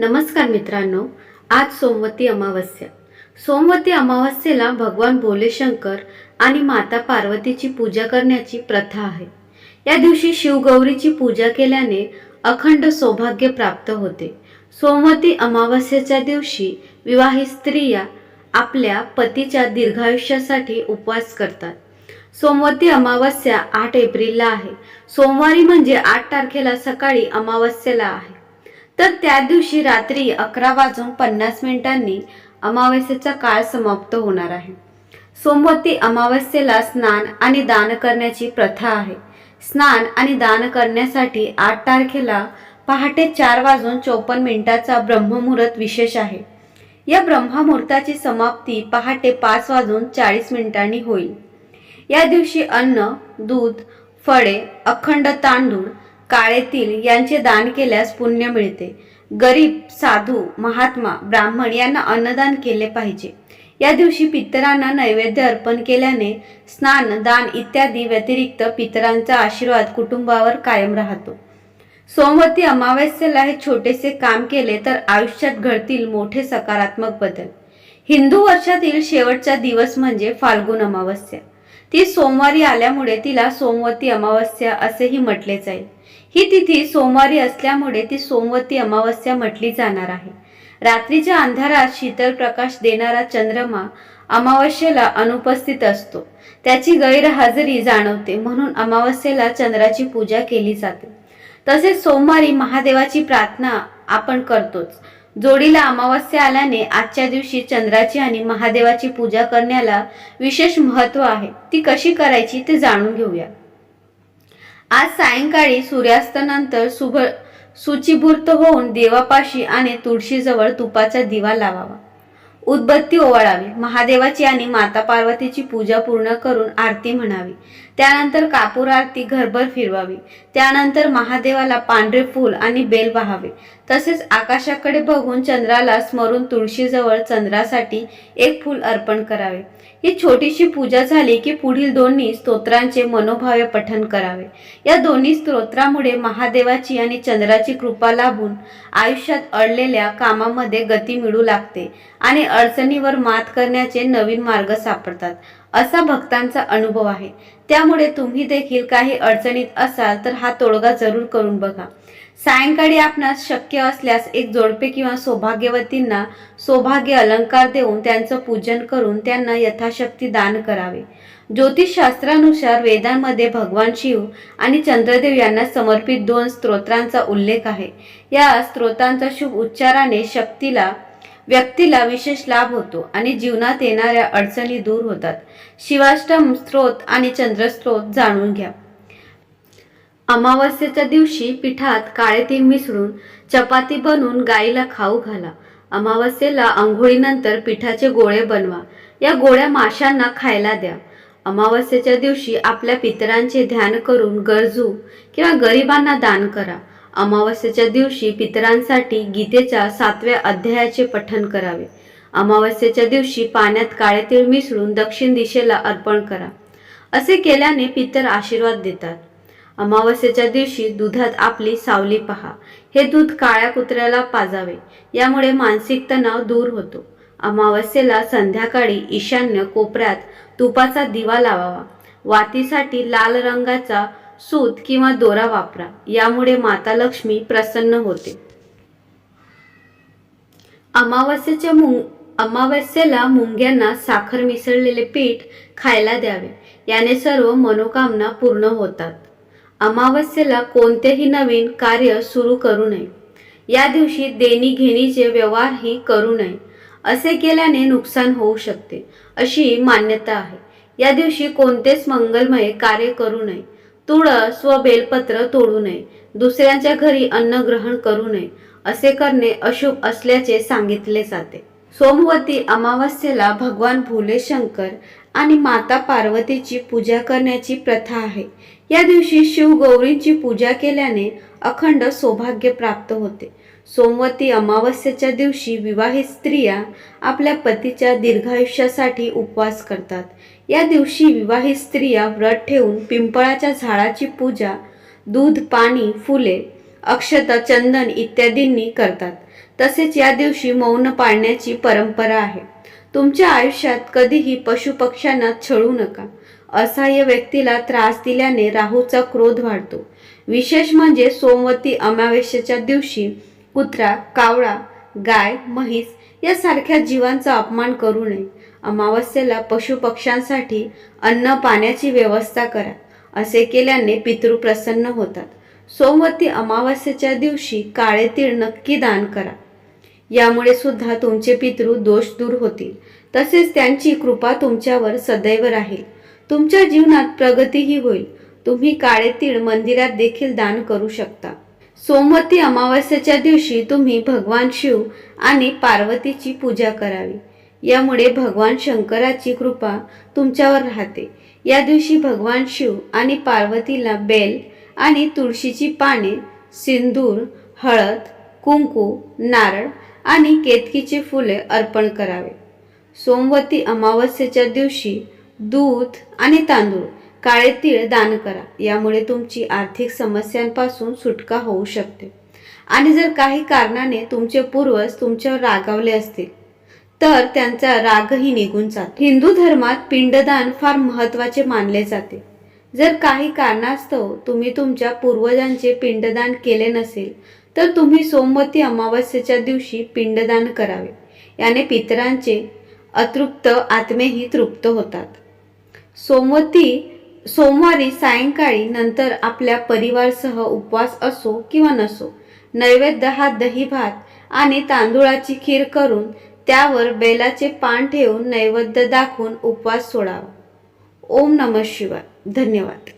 नमस्कार मित्रांनो आज सोमवती अमावस्या. सोमवती अमावस्येला भगवान भोलेशंकर आणि माता पार्वतीची पूजा करण्याची प्रथा आहे. या दिवशी शिवगौरीची पूजा केल्याने अखंड सौभाग्य प्राप्त होते. सोमवती अमावस्येच्या दिवशी विवाहित स्त्रिया आपल्या पतीच्या दीर्घायुष्यासाठी उपवास करतात. सोमवती अमावस्या आठ एप्रिलला आहे. सोमवारी म्हणजे आठ तारखेला सकाळी अमावस्येला आहे. तर त्या दिवशी रात्री अकरा वाजून पन्नास मिनिटांनी अमावस्येचा काळ समाप्त होणार आहे. सोमवती अमावस्येला स्नान आणि दान करण्याची प्रथा आहे. स्नान आणि दान करण्यासाठी आठ तारखेला पहाटे चार वाजून चोपन्न मिनिटाचा ब्रह्ममुहूर्त विशेष आहे. या ब्रह्ममुहूर्ताची समाप्ती पहाटे पाच वाजून चाळीस मिनिटांनी होईल. या दिवशी अन्न दूध फळे अखंड तांदूळ काळेतील यांचे दान केल्यास पुण्य मिळते. गरीब साधू महात्मा ब्राह्मण यांना अन्नदान केले पाहिजे. या दिवशी पितरांना नैवेद्य अर्पण केल्याने स्नान दान इत्यादी व्यतिरिक्त पितरांचा आशीर्वाद कुटुंबावर कायम राहतो. सोमवती अमावस्येला हे छोटेसे काम केले तर आयुष्यात घडतील मोठे सकारात्मक बदल. हिंदू वर्षातील शेवटचा दिवस म्हणजे फाल्गुन अमावस्या. ती सोमवारी आल्यामुळे तिला सोमवती अमावस्या असेही म्हटले जाईल. ही तिथी सोमवारी असल्यामुळे ती सोमवती अमावस्या म्हटली जाणार आहे. रात्रीच्या अंधारात शीतल प्रकाश देणारा चंद्रमा अमावस्येला अनुपस्थित असतो. त्याची गैरहजेरी जाणवते म्हणून अमावस्येला चंद्राची पूजा केली जाते. तसेच सोमवारी महादेवाची प्रार्थना आपण करतोच. जोडीला अमावस्या आल्याने आजच्या दिवशी चंद्राची आणि महादेवाची पूजा करण्याला विशेष महत्त्व आहे. ती कशी करायची ते जाणून घेऊया. आज सायंकाळी सूर्यास्तानंतर सुभ सुचीभूर्त होऊन देवापाशी आणि तुळशीजवळ तुपाचा दिवा लावावा. उदबत्ती ओवाळावी. महादेवाची आणि माता पार्वतीची पूजा पूर्ण करून आरती म्हणावी. त्यानंतर कापूर आरती घरभर फिरवावी. त्यानंतर महादेवाला पांढरे फूल आणि बेल वाहावे तसेच आकाशाकडे बघून चंद्राला स्मरून तुळशीजवळ चंद्रासाठी एक फूल अर्पण करावे. ही छोटीशी पूजा झाली की पुढील दोन्ही स्तोत्रांचे मनोभावे पठन करावे. या दोन्ही स्तोत्रामुळे महादेवाची आणि चंद्राची कृपा लाभून आयुष्यात अडलेल्या कामामध्ये गती मिळू लागते आणि अडचणीवर मात करण्याचे नवीन मार्ग सापडतात. असा भक्तांचा अनुभव आहे. त्यामुळे तुम्ही देखील काही अडचणीत असाल तर हा तोडगा जरूर करून बघा. सायंकाळी आपणास शक्य असल्यास एक जोडपे किंवा सौभाग्यवतींना सौभाग्य अलंकार देऊन त्यांचं पूजन करून त्यांना यथाशक्ती दान करावे. ज्योतिषशास्त्रानुसार वेदांमध्ये भगवान शिव आणि चंद्रदेव यांना समर्पित दोन स्तोत्रांचा उल्लेख आहे. या स्तोत्रांचा शुभ उच्चाराने शक्तीला व्यक्तीला विशेष लाभ होतो आणि जीवनात येणाऱ्या अडचणी दूर होतात. शिवाष्टम स्त्रोत आणि चंद्रस्त्रोत जाणून घ्या. अमावस्येच्या दिवशी पिठात काळे तीळ मिसळून चपाती बनवून गाईला खाऊ घाला. अमावस्येला आंघोळीनंतर पिठाचे गोळे बनवा. या गोळ्या माशांना खायला द्या. अमावस्येच्या दिवशी आपल्या पितरांचे ध्यान करून गरजू किंवा गरिबांना दान करा. अमावस्येच्या दिवशी पितरांसाठी गीतेच्या सातव्या अध्यायाचे पठन करावे. अमावस्येच्या दिवशी पाण्यात काळे तीळ मिसळून दक्षिण दिशेला अर्पण करा. असे केल्याने पितर आशीर्वाद देतात. अमावस्येच्या दिवशी दुधात आपली सावली पहा. हे दूध काळ्या कुत्र्याला पाजावे. यामुळे मानसिक तणाव दूर होतो. अमावस्येला संध्याकाळी ईशान्य कोपऱ्यात तुपाचा दिवा लावावा. वातीसाठी लाल रंगाचा सूत किंवा दोरा वापरा. यामुळे माता लक्ष्मी प्रसन्न होते. अमावस्येच्या मुंग अमावस्येला मुंग्यांना साखर मिसळलेले पीठ खायला द्यावे. याने सर्व मनोकामना पूर्ण होतात. अमावस्येला कोणतेही नवीन कार्य सुरू करू नये. या दिवशी देणी घेणीचे व्यवहारही करू नये. असे केल्याने नुकसान होऊ शकते अशी मान्यता आहे. या दिवशी कोणतेच मंगलमय कार्य करू नये. तुळस व बेलपत्र तोडू नये. दुसऱ्यांच्या घरी अन्न ग्रहण करू नये. असे करणे अशुभ असल्याचे सांगितले जाते. सोमवती अमावस्येला भगवान भोलेशंकर आणि माता पार्वतीची पूजा करण्याची प्रथा आहे. या दिवशी शिवगौरींची पूजा केल्याने अखंड सौभाग्य प्राप्त होते. सोमवती अमावस्येच्या दिवशी विवाहित स्त्रिया आपल्या पतीच्या दीर्घायुष्यासाठी उपवास करतात. या दिवशी विवाहित स्त्रिया व्रत ठेवून पिंपळाच्या झाडाची पूजा दूध पाणी फुले अक्षता चंदन इत्यादींनी करतात. तसेच या दिवशी मौन पाळण्याची परंपरा आहे. तुमच्या आयुष्यात कधीही पशुपक्ष्यांना छळू नका. असहाय्य व्यक्तीला त्रास दिल्याने राहूचा क्रोध वाढतो. विशेष म्हणजे सोमवती अमावस्येच्या दिवशी कुत्रा कावळा गाय म्हैस यासारख्या जीवांचा अपमान करू नये. अमावस्येला पशुपक्ष्यांसाठी अन्न पाण्याची व्यवस्था करा असे केल्याने पितृ प्रसन्न होतात. सोमवती अमावस्येच्या दिवशी काळे तीळ नक्की दान करा. यामुळे सुद्धा तुमचे पितृ दोष दूर होतील. तसेच त्यांची कृपा तुमच्यावर सदैव राहील. तुमच्या जीवनात प्रगतीही होईल. तुम्ही काळे तीळ मंदिरात देखील दान करू शकता. सोमवती अमावस्येच्या दिवशी तुम्ही भगवान शिव आणि पार्वतीची पूजा करावी. यामुळे भगवान शंकराची कृपा तुमच्यावर राहते. या दिवशी भगवान शिव आणि पार्वतीला बेल आणि तुळशीची पाने सिंदूर हळद कुंकू नारळ आणि केतकीची फुले अर्पण करावे. सोमवती अमावस्येच्या दिवशी दूध आणि तांदूळ काळे तीळ दान करा. यामुळे तुमची आर्थिक समस्यांपासून सुटका होऊ शकते. आणि जर काही कारणाने तुमचे पूर्वज तुमच्यावर रागावले असतील तर त्यांचा रागही निघून जातो. हिंदू धर्मात पिंडदान फार महत्त्वाचे मानले जाते. जर काही कारणास्तव तुम्ही तुमच्या पूर्वजांचे पिंडदान केले नसेल तर तुम्ही सोमवती अमावस्येच्या दिवशी पिंडदान करावे. याने पितरांचे अतृप्त आत्मेही तृप्त होतात. सोमवती सोमवारी सायंकाळी नंतर आपल्या परिवारसह उपवास असो किंवा नसो नैवेद्य हा दही भात आणि तांदूळाची खीर करून त्यावर बेलाचे पान ठेवून नैवेद्य दाखवून उपवास सोडावा. ओम नम शिवाय. धन्यवाद.